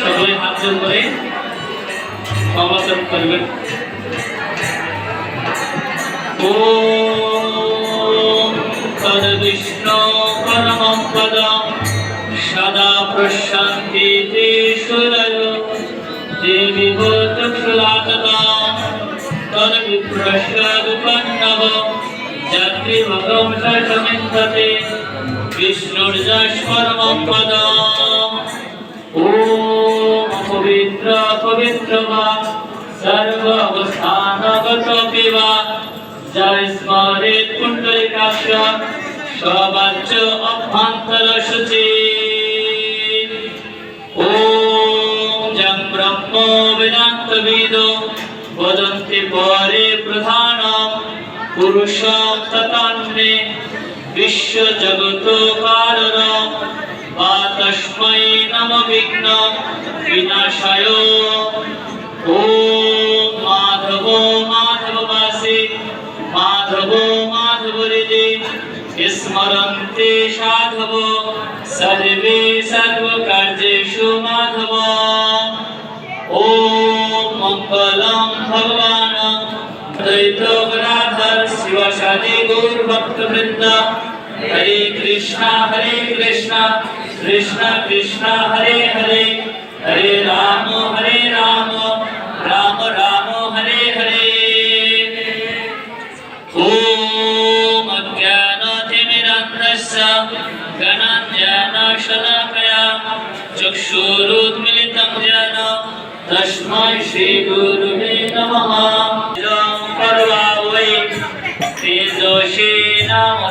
সকলে হাত জোর করে বাবাসাহেব করবেন ও তদ্বিষ্ণু পরমম পদম সদা প্রশান্তি দেবী ভূতশুলাগতাম যাত্রী ভগবন্ত সমিন্দতে विष्णुर्जस्परमं पदम् ॐ पवित्र पवित्र वा सर्व अवस्थानगतोऽपि वा जय स्मरेत् पुण्डरीकाक्ष सवाच्च अभ्यन्तरशुचि ॐ जं ब्रह्म वेदान्तविदो वदन्ति परे प्रधानं पुरुषं ततान्मे বিশ্বজগতকারণ বা তস্মৈ নম বিঘ্ন বিনাশায়। ও মাধব মাধববাসী, মাধব মাধব হৃদে স্মরন্তে সাধব, সর্বে সর্বকার্যেষু মাধব। ও মঙ্গলম ভগবান, দ্বৈত রাধর শিবসাদি গৌর ভক্তবৃন্দ हरे कृष्णा हरे कृष्णा कृष्णा कृष्णा हरे हरे हरे राम हरे राम राम राम हरे हरे ॐ अज्ञानतिमिरन्धस्य गणाञ्जनशलाकया चक्षुरुद्मिलितं येन तस्मै श्रीगुरुवे नमः इदं पर्वा वै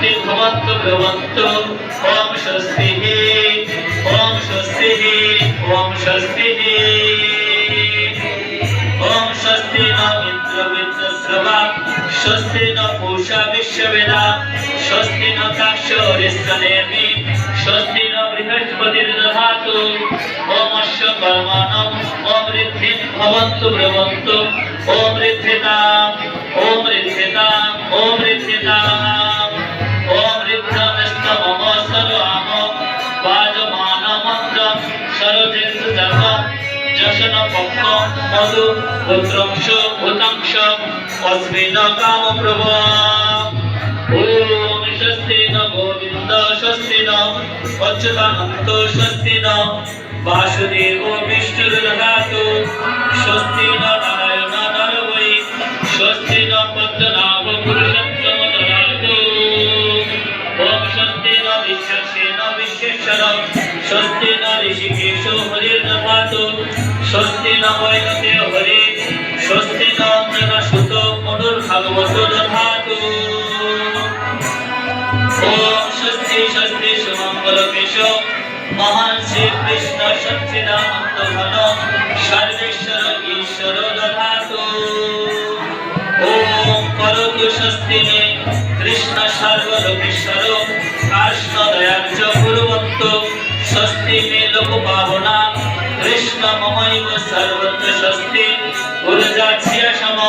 स्वस्ति भवन्तु भवन्तु ओम स्वस्तिः ओम स्वस्तिः ओम स्वस्तिः ओम स्वस्ति न इन्द्रविद्रस्रवा स्वस्ति न पूषा विश्ववेदा स्वस्ति न काक्षरिष्ठनेमि स्वस्ति न बृहस्पतिर्दधातु ओम अस्य कर्माणम् ओम ऋद्धिं भवन्तु ब्रवन्तु ओम ऋद्धिताम् ओम ऋद्धिताम् ओम ऋद्धिताम् সরজেন্দু ধর্ম যশন পক্ষ, মধু গোত্রংশ ভূতাংশ অস্মিন কাম প্রভ ওম স্বস্তি ন গোবিন্দ স্বস্তি ন পদ্মনা ঋষিকেশ হরির দধাতু স্বস্তি ন বৈনতে হরি, স্বস্তি ন অঞ্জনা সুত মনুর কৃষ্ণ সর্বলোকেশ্বর কৃষ্ণ স্বস্তি মে লোক কৃষ্ণ মমৈব সর্বত্র স্বস্তি। গুরুজাচ্য সম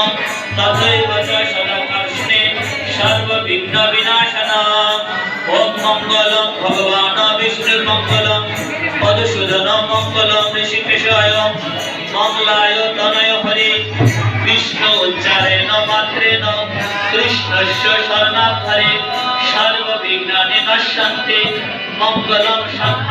তথৈব চ সদা সর্ববিঘ্ন বিনাশনা ওম মঙ্গলম, ভগবান বিষ্ণুর মঙ্গলম, মধুসূদন মঙ্গলম, ঋষিকেশায় মঙ্গলায় তনয় হরি। বিষ্ণু উচ্চারেণ মাত্রেণ, কৃষ্ণস্য শরণার্থরে সর্ববিঘ্নানি নশ্য মঙ্গলম সর্ব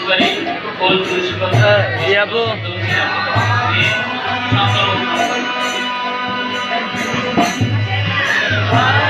করি কোন পুরুষকতা যাব Bye.